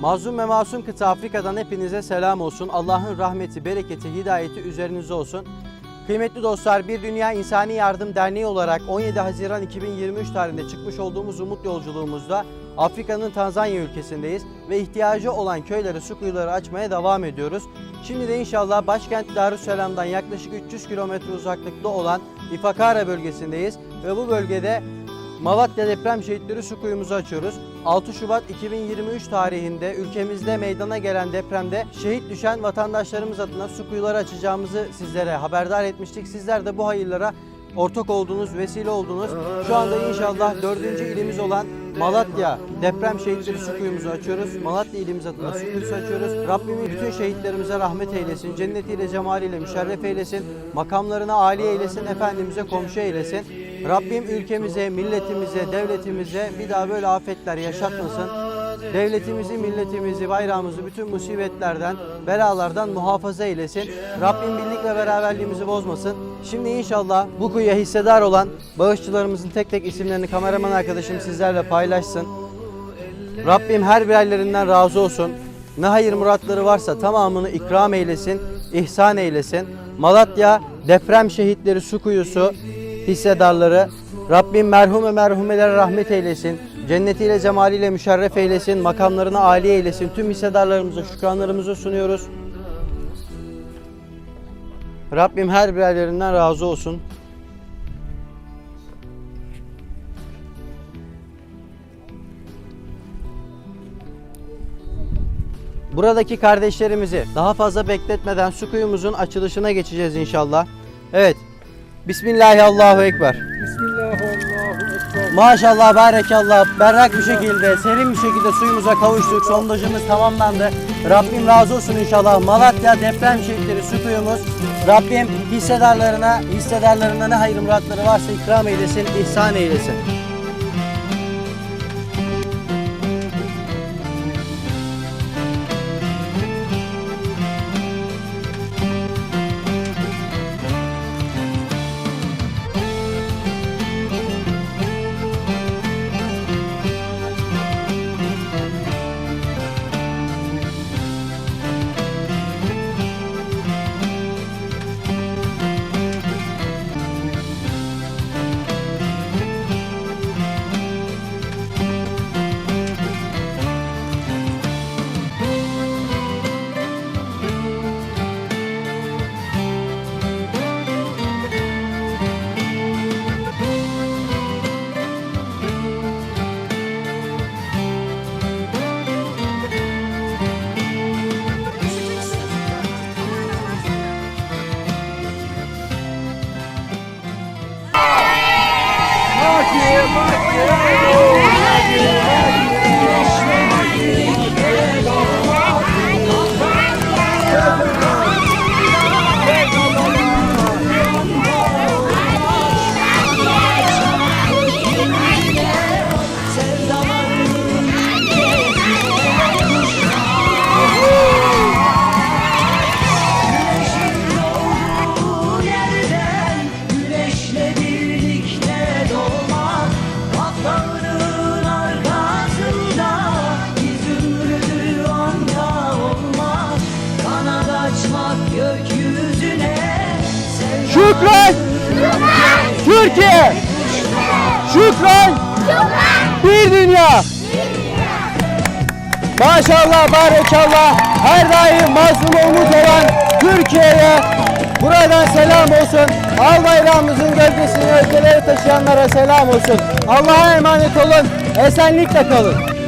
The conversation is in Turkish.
Mazlum ve masum kıta Afrika'dan hepinize selam olsun. Allah'ın rahmeti, bereketi, hidayeti üzerinize olsun. Kıymetli dostlar, Bir Dünya İnsani Yardım Derneği olarak 17 Haziran 2023 tarihinde çıkmış olduğumuz umut yolculuğumuzda Afrika'nın Tanzanya ülkesindeyiz ve ihtiyacı olan köylere su kuyuları açmaya devam ediyoruz. Şimdi de inşallah başkent Darüsselam'dan yaklaşık 300 kilometre uzaklıkta olan İfakara bölgesindeyiz ve bu bölgede Malatya deprem şehitleri su kuyumuzu açıyoruz. 6 Şubat 2023 tarihinde ülkemizde meydana gelen depremde şehit düşen vatandaşlarımız adına su kuyuları açacağımızı sizlere haberdar etmiştik. Sizler de bu hayırlara ortak olduğunuz, vesile oldunuz. Şu anda inşallah dördüncü ilimiz olan Malatya deprem şehitleri su kuyumuzu açıyoruz. Malatya ilimiz adına su kuyusu açıyoruz. Rabbim bütün şehitlerimize rahmet eylesin. Cennetiyle, cemaliyle müşerref eylesin. Makamlarına âli eylesin. Efendimiz'e komşu eylesin. Rabbim ülkemize, milletimize, devletimize bir daha böyle afetler yaşatmasın. Devletimizi, milletimizi, bayrağımızı bütün musibetlerden, belalardan muhafaza eylesin. Rabbim birlik ve beraberliğimizi bozmasın. Şimdi inşallah bu kuyuya hissedar olan bağışçılarımızın tek tek isimlerini kameraman arkadaşım sizlerle paylaşsın. Rabbim her birerlerinden razı olsun. Ne hayır muratları varsa tamamını ikram eylesin, ihsan eylesin. Malatya deprem şehitleri su kuyusu hissedarları Rabbim merhum ve merhumelere rahmet eylesin. Cennetiyle cemaliyle müşerref eylesin. Makamlarına âli eylesin. Tüm hissedarlarımıza şükranlarımızı sunuyoruz. Rabbim her birerlerinden razı olsun. Buradaki kardeşlerimizi daha fazla bekletmeden su kuyumuzun açılışına geçeceğiz inşallah. Evet. Bismillahirrahmanirrahim. Ekber. Bismillahirrahmanirrahim. Maşallah, barekallah, berrak bir şekilde, serin bir şekilde suyumuza kavuştuk. Sondajımız tamamlandı. Rabbim razı olsun inşallah. Malatya deprem şehitleri su kuyumuz. Rabbim hissedarlarına, hissedarlarına ne hayır muratları varsa ikram eylesin, ihsan eylesin. Bu Şükran! Bir dünya! Maşallah, barekallah, her daim mazlum umut olan Türkiye'ye buradan selam olsun. Al bayrağımızın gölgesini ülkelere taşıyanlara selam olsun. Allah'a emanet olun, esenlikle kalın.